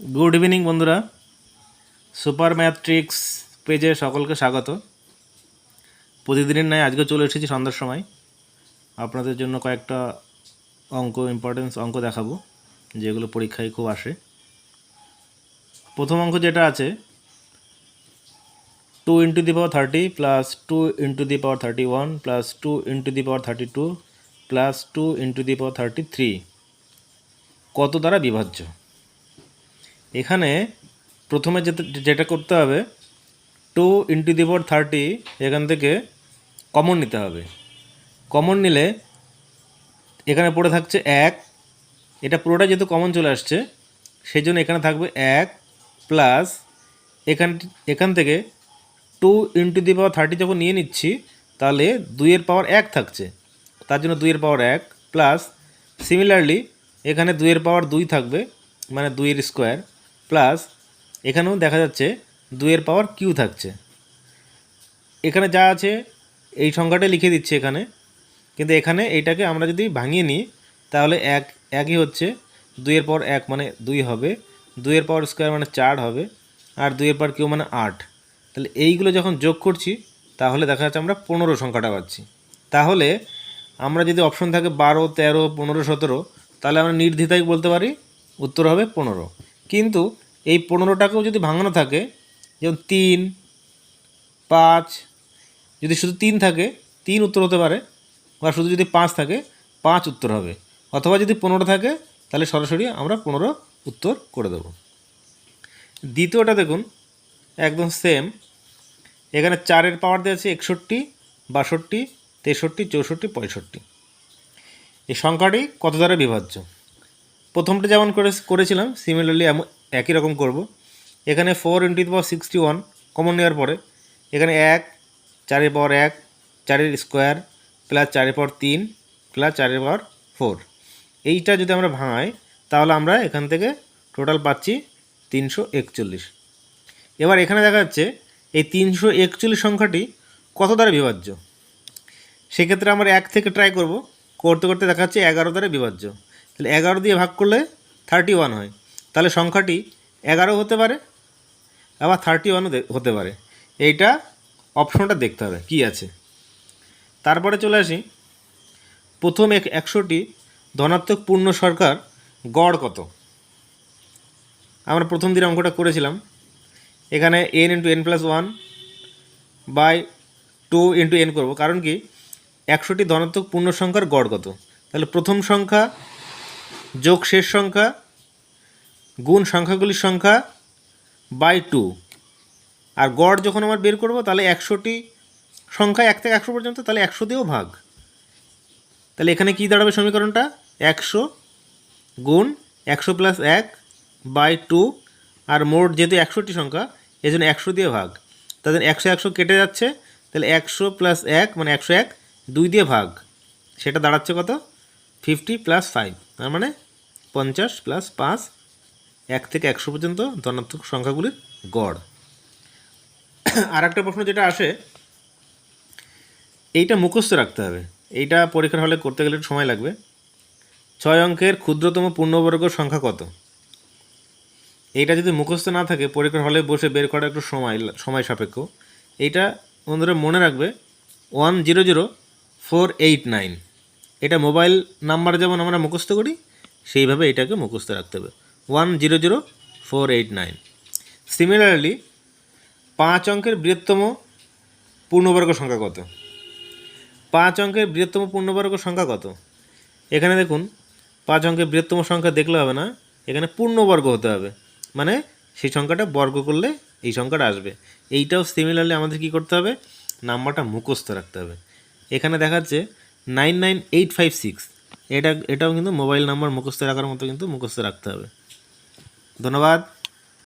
Good evening বন্ধুরা। Super math tricks পেজে সকলকে স্বাগত। প্রতিদিনের ন্যায় আজকে চলে এসেছি সন্ধ্যার সময়। আপনাদের জন্য কয়েকটা অঙ্ক ইম্পর্টেন্স অঙ্ক দেখাবো, যেগুলো পরীক্ষায় খুব আসে। প্রথম অঙ্ক যেটা আছে two into the power thirty plus two into the power thirty one plus two into the power thirty two plus two into the power thirty three কত দ্বারা বিভাজ্য? এখানে প্রথমে যেটা যেটা করতে হবে two into the power thirty এখান থেকে কমন নিতে হবে। কমন নিলে এখানে পড়ে থাকছে এক। এটা পুরোটা যেহেতু কমন চলে আসছে সেই জন্য এখানে থাকবে এক প্লাস এখান এখান থেকে two into the power thirty যখন নিয়ে নিচ্ছি, তাহলে দুইয়ের পাওয়ার এক থাকছে। তার জন্য দুইয়ের পাওয়ার এক প্লাস সিমিলারলি এখানে দুইয়ের পাওয়ার দুই থাকবে মানে দুইয়ের স্কোয়ার প্লাস এখানেও দেখা যাচ্ছে দুইয়ের পাওয়ার কিউ থাকছে। এখানে যা আছে, এই সংখ্যাটাই লিখে দিচ্ছি এখানে। কিন্তু এখানে এইটাকে আমরা যদি ভাঙিয়ে নিই, তাহলে এক, একই হচ্ছে। দুইয়ের পাওয়ার এক মানে দুই হবে। দুইয়ের পাওয়ার স্কোয়ার মানে চার হবে। আর দুইয়ের পাওয়ার কিউ মানে আট। তাহলে এইগুলো যখন যোগ করছি, তাহলে দেখা যাচ্ছে আমরা পনেরো সংখ্যাটা পাচ্ছি। তাহলে আমরা যদি অপশন থাকে বারো, তেরো, পনেরো, সতেরো, তাহলে আমরা নির্দ্বিধায় বলতে পারি উত্তর হবে পনেরো। কিন্তু এই পনেরোটাকেও যদি ভাঙানো থাকে, যেমন তিন, পাঁচ, যদি শুধু তিন থাকে, তিন উত্তর হতে পারে, বা শুধু যদি পাঁচ থাকে, পাঁচ উত্তর হবে। অথবা যদি পনেরো থাকে, তাহলে সরাসরি আমরা পনেরো উত্তর করে দেব। দ্বিতীয়টা দেখুন, একদম সেম এখানে চারের পাওয়ার দেওয়া আছে একষট্টি, বাষট্টি, তেষট্টি, চৌষট্টি, পঁয়ষট্টি। এই সংখ্যাটি কত দ্বারা বিভাজ্য? প্রথমটা যেমন করে করেছিলাম সিমিলারলি একই রকম করব। এখানে four into power sixty one common নেওয়ার পরে, এখানে এক, চারের পাওয়ার এক, চারের স্কোয়ার প্লাস চারের পাওয়ার তিন প্লাস চারের পাওয়ার ফোর এইটা যদি আমরা ভাঙাই, তাহলে আমরা এখান থেকে টোটাল পাচ্ছি তিনশো একচল্লিশ। এবার এখানে দেখা যাচ্ছে, এই তিনশো একচল্লিশ সংখ্যাটি কত দ্বারা বিভাজ্য? সেক্ষেত্রে আমরা এক থেকে ট্রাই করব, করতে করতে দেখা যাচ্ছে এগারো দ্বারা বিভাজ্য। তাহলে এগারো দিয়ে ভাগ করলে থার্টি ওয়ান হয়। তাহলে সংখ্যাটি এগারো হতে পারে, আবার থার্টি ওয়ানও হতে পারে। এইটা অপশনটা দেখতে হবে, কি আছে। তারপরে চলে আসি। প্রথম এক একশোটি ধনাত্মক পূর্ণ সরকার গড় কত? আমরা প্রথম দিন অঙ্কটা করেছিলাম। এখানে N into N plus one by two into N করব। কারণ কি? একশোটি ধনাত্মক পূর্ণ সংখ্যার গড় কত? তাহলে প্রথম সংখ্যা যোগ শেষ সংখ্যা গুণ সংখ্যাগুলির সংখ্যা বাই টু আর গড় যখন আমার বের করব, তাহলে একশোটি সংখ্যা এক থেকে একশো পর্যন্ত, তাহলে একশো দিয়েও ভাগ। তাহলে এখানে কী দাঁড়াবে সমীকরণটা? একশো গুণ একশো প্লাস এক বাই টু আর মোট যেহেতু একশোটি সংখ্যা এই জন্য একশো দিয়ে ভাগ। তাদের একশো একশো কেটে যাচ্ছে, তাহলে একশো প্লাস এক মানে একশো এক, দুই দিয়ে ভাগ। সেটা দাঁড়াচ্ছে কত? ফিফটি প্লাস ফাইভ তার মানে পঞ্চাশ প্লাস পাঁচ এক থেকে একশো পর্যন্ত ধনাত্মক সংখ্যাগুলির গড়। আর একটা প্রশ্ন যেটা আসে, এইটা মুখস্থ রাখতে হবে। এইটা পরীক্ষার হলে করতে গেলে সময় লাগবে। ছয় অঙ্কের ক্ষুদ্রতম পূর্ণবর্গ সংখ্যা কত? এইটা যদি মুখস্থ না থাকে, পরীক্ষার হলে বসে বের করা একটু সময় সময় সাপেক্ষ। এইটা বন্ধুরা মনে রাখবে, one zero zero four eight nine. এটা মোবাইল নাম্বার যেমন আমরা মুখস্থ করি, সেইভাবে এটাকে মুখস্থ রাখতে হবে। One zero zero four eight nine similarly পাঁচ অঙ্কের বৃহত্তম পূর্ণবর্গ সংখ্যা কত? পাঁচ অঙ্কের বৃহত্তম পূর্ণবর্গ সংখ্যা কত? এখানে দেখুন, পাঁচ অঙ্কের বৃহত্তম সংখ্যা দেখলে হবে না, এখানে পূর্ণবর্গ হতে হবে। মানে সেই সংখ্যাটা বর্গ করলে এই সংখ্যাটা আসবে। এইটাও সিমিলারলি আমাদের কি করতে হবে? নাম্বারটা মুখস্থ রাখতে হবে। এখানে দেখাচ্ছে nine nine eight five six এটা, এটাও কিন্তু মোবাইল নাম্বার মুখস্থ রাখার মতো কিন্তু মুখস্থ রাখতে হবে। ধন্যবাদ।